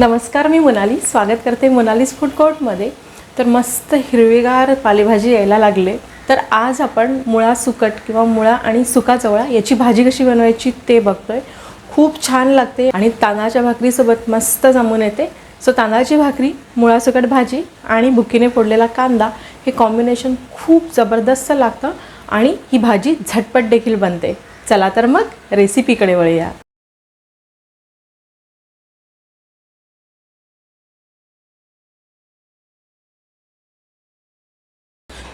नमस्कार मी मोनाली. स्वागत करते मोनालीज फूड कोर्टमध्ये. तर मस्त हिरवीगार पालेभाजी यायला लागले. तर आज आपण मुळा सुकट किंवा मुळा आणि सुका चवळा याची भाजी कशी बनवायची ते बघतोय. खूप छान लागते आणि तांदळाच्या भाकरीसोबत मस्त जमून येते. सो तांदळाची भाकरी मुळा सुकट भाजी आणि बुकीने फोडलेला कांदा हे कॉम्बिनेशन खूप जबरदस्त लागतं आणि ही भाजी झटपट देखील बनते. चला तर मग रेसिपीकडे वळूया.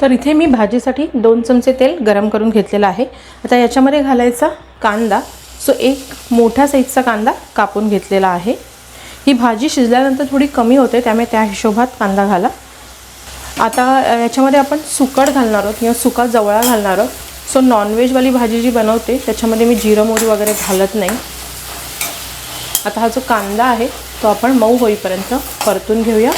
तर इथे मी भाजीसाठी दोन चमचे तेल गरम करून घेतलेलं आहे. आता याच्यामध्ये घालायचा कांदा. सो एक मोठ्या साईजचा कांदा कापून घेतलेला आहे. ही भाजी शिजल्यानंतर थोडी कमी होते त्यामुळे त्या हिशोबात कांदा घाला. आता याच्यामध्ये आपण सुकट घालणार आहोत किंवा सुका जवळा घालणार आहोत. सो नॉनव्हेजवाली भाजी जी बनवते त्याच्यामध्ये मी जिरं मोरी वगैरे घालत नाही. आता हा जो कांदा आहे तो आपण मऊ होईपर्यंत परतून घेऊया.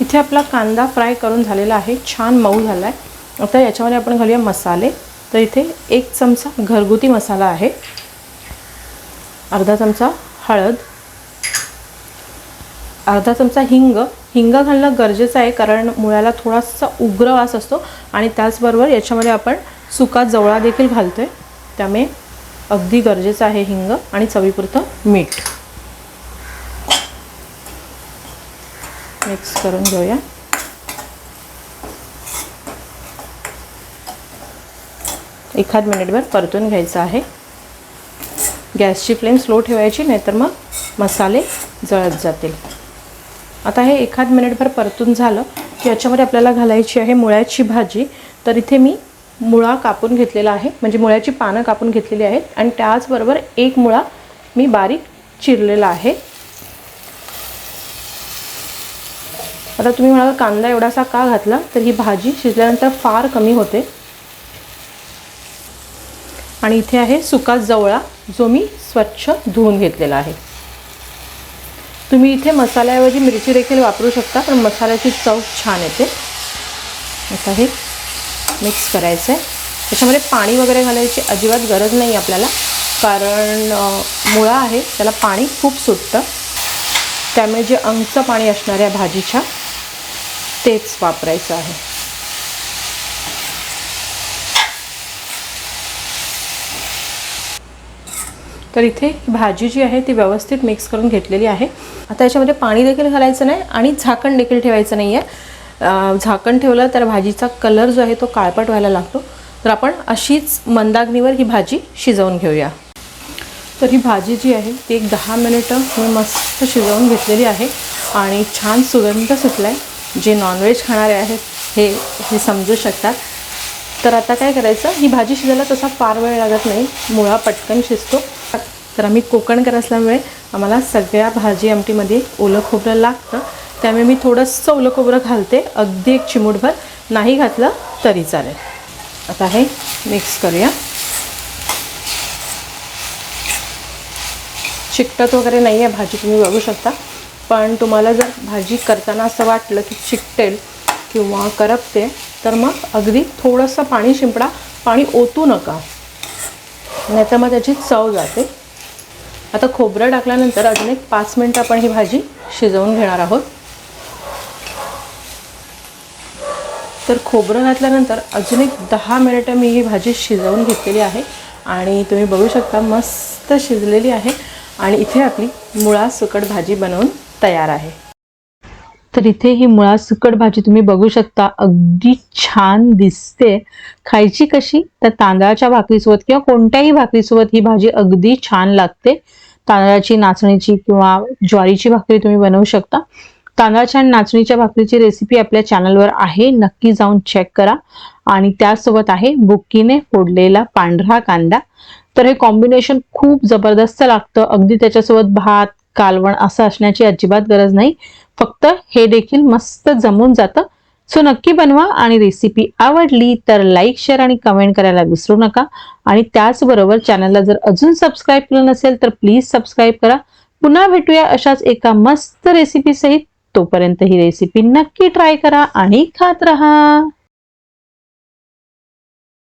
इथे आपला कांदा फ्राय करून झालेला आहे. छान मऊ झाला आहे आता याच्यामध्ये आपण घालूया मसाले. तर इथे एक चमचा घरगुती मसाला आहे. अर्धा चमचा हळद. अर्धा चमचा हिंग. हिंग घालणं गरजेचं आहे कारण मुळ्याला थोडासा उग्र वास असतो आणि त्याचबरोबर याच्यामध्ये आपण सुका जवळा देखील घालतो आहे त्यामुळे अगदी गरजेचं आहे हिंग आणि चवीपुरतं मीठ. मिक्स करून घेऊया. एखाद मिनिटभर परतून घ्यायचं आहे. गॅसची फ्लेम स्लो ठेवायची नाहीतर मग मसाले जळत जातील. आता हे एखाद मिनिटभर परतून झालं की याच्यामध्ये आपल्याला घालायची आहे मुळ्याची भाजी. तर इथे मी मुळा कापून घेतलेला आहे. म्हणजे मुळ्याची पानं कापून घेतलेली आहेत. आणि त्याचबरोबर एक मुळा मी बारीक चिरलेला आहे. आता तुम्ही म्हणाल कांदा एवढासा का घातला? तर ही भाजी शिजल्यानंतर फार कमी होते. आणि इथे आहे सुका जवळा जो मी स्वच्छ धुवून घेतलेला आहे. तुम्ही इथे मसाल्याऐवजी मिरची देखील वापरू शकता पण मसाल्याची चव छान येते. आता हे मिक्स करायचं आहे त्याच्यामध्ये पाणी वगैरे घालायची अजिबात गरज नाही आपल्याला कारण मुळा आहे त्याला पाणी खूप सुटतं. त्यामुळे जे अंगचं पाणी असणार आहे भाजीच्या तेच वापरायचं आहे. तर इथे भाजी जी आहे ती व्यवस्थित मिक्स करून घेतलेली आहे. आता याच्यामध्ये पाणी देखील घालायचं नाही आणि झाकण देखील ठेवायचं नाही आहे झाकण ठेवलं तर भाजीचा कलर जो आहे तो काळपट व्हायला लागतो. तर आपण अशीच मंदाग्नीवर ही भाजी शिजवून घेऊया. तर ही भाजी जी आहे ती एक दहा मिनिटं मी मस्त शिजवून घेतलेली आहे. आणि छान सुगंध सुटला आहे जे नॉनव्हेज खाणारे आहेत हे हे समजू शकतात. तर आता काय करायचं ही भाजी शिजायला तसा फार वेळ लागत नाही. मुळा पटकन शिजतो. तर आम्ही कोकणकर असल्यामुळे आम्हाला सगळ्या भाजी आमटीमध्ये ओलं खोबरं लागतं. त्यामुळे मी थोडंसं ओलं खोबरं घालते अगदी एक चिमूटभर. नाही घातलं तरी चालेल. आता हे मिक्स करूया. चिकटत वगैरे नाही आहे भाजी तुम्ही बघू शकता. पण तुम्हाला जर भाजी करताना असं वाटलं की चिकटेल किंवा करपते तर मग अगदी थोडंसं पाणी शिंपडा पाणी ओतू नका. नाहीतर मग त्याची चव जाते. आता खोबरं टाकल्यानंतर अजून एक पाच मिनटं आपण ही भाजी शिजवून घेणार आहोत. तर खोबरं घातल्यानंतर अजून एक दहा मिनिटं मी ही भाजी शिजवून घेतलेली आहे आणि तुम्ही बघू शकता मस्त शिजलेली आहे. आणि इथे आपली मुळा सुकट भाजी बनवून तयार आहे. तर इथे ही मुळा सुकट भाजी तुम्ही बघू शकता. अगदी छान दिसते. खायची कशी? तर तांदळाच्या भाकरीसोबत किंवा कोणत्याही भाकरीसोबत ही भाजी अगदी छान लागते. तांदळाची नाचणीची किंवा ज्वारीची भाकरी तुम्ही बनवू शकता. तांदळाच्या आणि नाचणीच्या भाकरीची रेसिपी आपल्या चॅनलवर आहे. नक्की जाऊन चेक करा. आणि त्यासोबत आहे बुक्कीने फोडलेला पांढरा कांदा. तर हे कॉम्बिनेशन खूप जबरदस्त लागतं. अगदी त्याच्यासोबत भात कालवण असं असण्याची अजिबात गरज नाही. फक्त हे देखील मस्त जमून जातं. सो नक्की बनवा आणि रेसिपी आवडली तर लाईक शेअर आणि कमेंट करायला विसरू नका. आणि त्याचबरोबर चॅनलला जर अजून सबस्क्राईब केलं नसेल तर प्लीज सबस्क्राईब करा. पुन्हा भेटूया अशाच एका मस्त रेसिपीसहित तोपर्यंत ही रेसिपी नक्की ट्राय करा आणि खात राहा.